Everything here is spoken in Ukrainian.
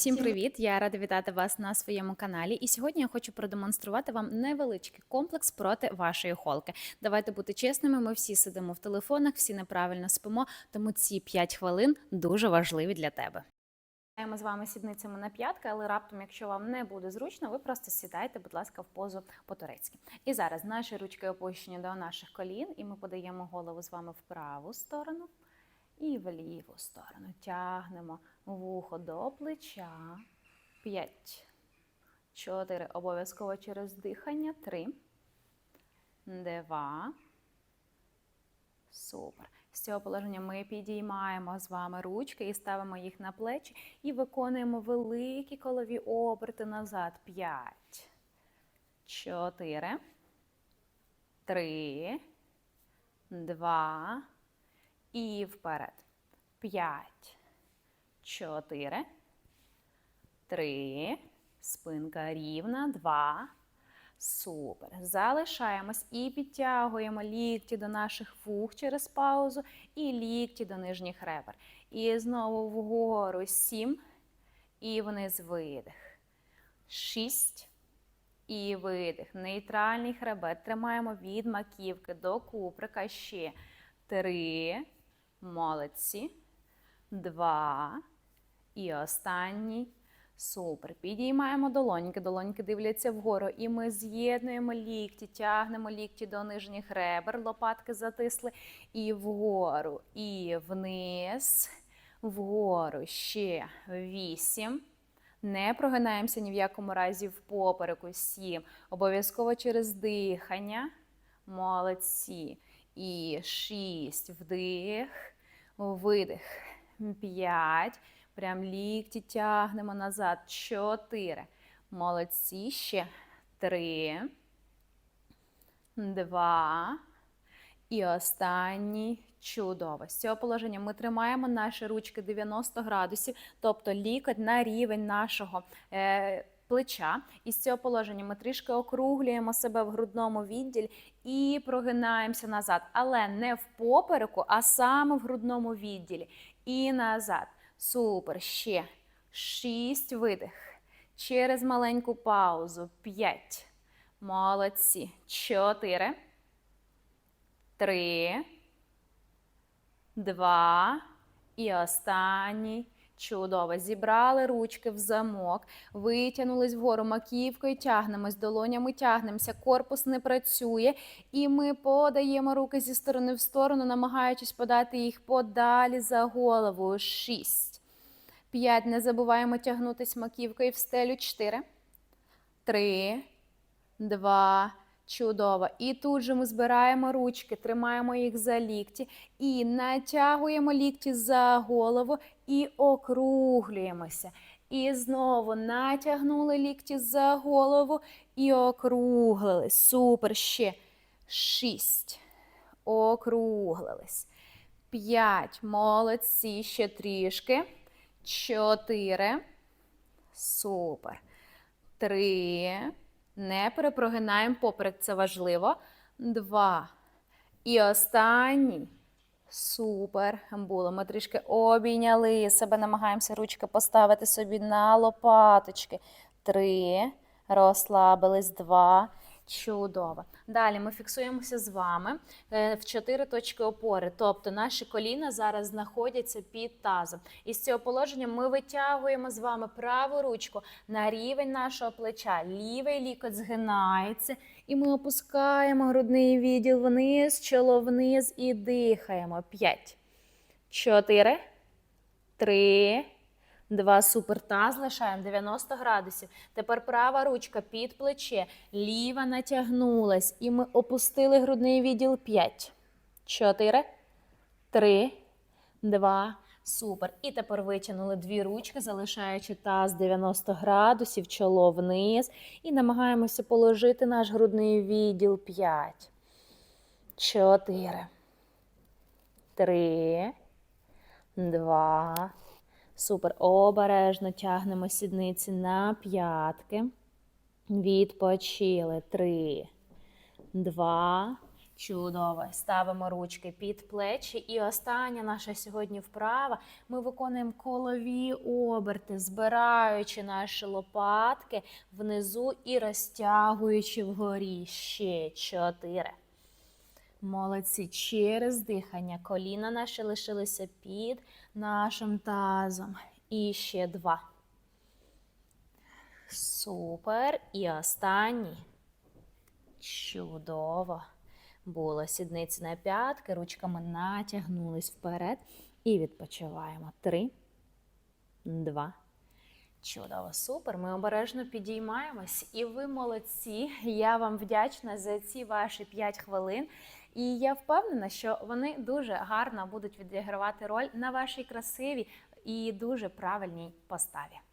Всім привіт! Я рада вітати вас на своєму каналі. І сьогодні я хочу продемонструвати вам невеличкий комплекс проти вашої холки. Давайте бути чесними. Ми всі сидимо в телефонах, всі неправильно спимо, тому ці 5 хвилин дуже важливі для тебе. Маємо з вами сідницями на п'ятки, але раптом, якщо вам не буде зручно, ви просто сідайте, будь ласка, в позу по-турецьки. І зараз наші ручки опущені до наших колін, і ми подаємо голову з вами в праву сторону і в ліву сторону. Тягнемо вухо до плеча. П'ять. Чотири. Обов'язково через дихання. Три. Два. Супер. З цього положення ми підіймаємо з вами ручки і ставимо їх на плечі і виконуємо великі колові оберти назад. П'ять. Чотири. Три. Два. І вперед. П'ять. Чотири. Три. Спинка рівна. Два. Супер. Залишаємось і підтягуємо лікті до наших вух через паузу і лікті до нижніх ребер. І знову вгору сім. І вниз видих. Шість. І видих. Нейтральний хребет. Тримаємо від маківки до куприка. Ще три. Молодці. Два. І останній. Супер. Підіймаємо долоньки. Долоньки дивляться вгору. І ми з'єднуємо лікті, тягнемо лікті до нижніх ребер, лопатки затисли. І вгору, і вниз, вгору. Ще вісім. Не прогинаємося ні в якому разі в попереку. Сім. Обов'язково через дихання. Молодці. І шість. Вдих. Видих. П'ять. Прям лікті тягнемо назад. Чотири. Молодці. Ще. Три. Два. І останній. Чудово. З цього положення ми тримаємо наші ручки 90 градусів, тобто лікоть на рівень нашого е, плеча. І з цього положення ми трішки округлюємо себе в грудному відділі і прогинаємося назад. Але не в попереку, а саме в грудному відділі. І назад. Супер. Ще. Шість видих. Через маленьку паузу. П'ять. Молодці. Чотири. Три. Два. І останній. Чудово. Зібрали ручки в замок, витягнулись вгору маківкою, тягнемось, долонями тягнемося, корпус не працює. І ми подаємо руки зі сторони в сторону, намагаючись подати їх подалі за голову. Шість. П'ять. Не забуваємо тягнутись маківкою в стелю. Чотири. Три. Два. Чудово. І тут же ми збираємо ручки, тримаємо їх за лікті і натягуємо лікті за голову і округлюємося. І знову натягнули лікті за голову і округлились. Супер. Ще шість. Округлились. П'ять. Молодці. Ще трішки. Чотири. Супер. Три. Не перепрогинаємо поперек, це важливо. Два. І останній. Супер. Було. Ми трішки обійняли себе, намагаємося ручки поставити собі на лопаточки. Три. Розслабились. Два. Чудово. Далі ми фіксуємося з вами е, в чотири точки опори. Тобто наші коліна зараз знаходяться під тазом. І з цього положення ми витягуємо з вами праву ручку на рівень нашого плеча. Лівий лікоть згинається. І ми опускаємо грудний відділ вниз, чоло вниз і дихаємо. П'ять. Чотири. Три. Два супер таз лишаємо 90 градусів. Тепер права ручка під плече, ліва натягнулась. І ми опустили грудний відділ 5. 4, 3, 2. Супер. І тепер витягнули дві ручки, залишаючи таз 90 градусів, чоло вниз. І намагаємося положити наш грудний відділ 5. 4, 3, 2. Супер. Обережно тягнемо сідниці на п'ятки. Відпочили. Три, два, Чудово. Ставимо ручки під плечі. І остання наша сьогодні вправа. Ми виконуємо колові оберти, збираючи наші лопатки внизу і розтягуючи вгорі. Ще чотири. Молодці. Через дихання. Коліна наші лишилися під нашим тазом. І ще два. Супер. І останній. Чудово. Було сідниці на п'ятки, ручками натягнулись вперед і відпочиваємо. Три, два. Чудово, супер. Ми обережно підіймаємось. І ви молодці. Я вам вдячна за ці ваші 5 хвилин. І я впевнена, що вони дуже гарно будуть відігравати роль на вашій красивій і дуже правильній поставі.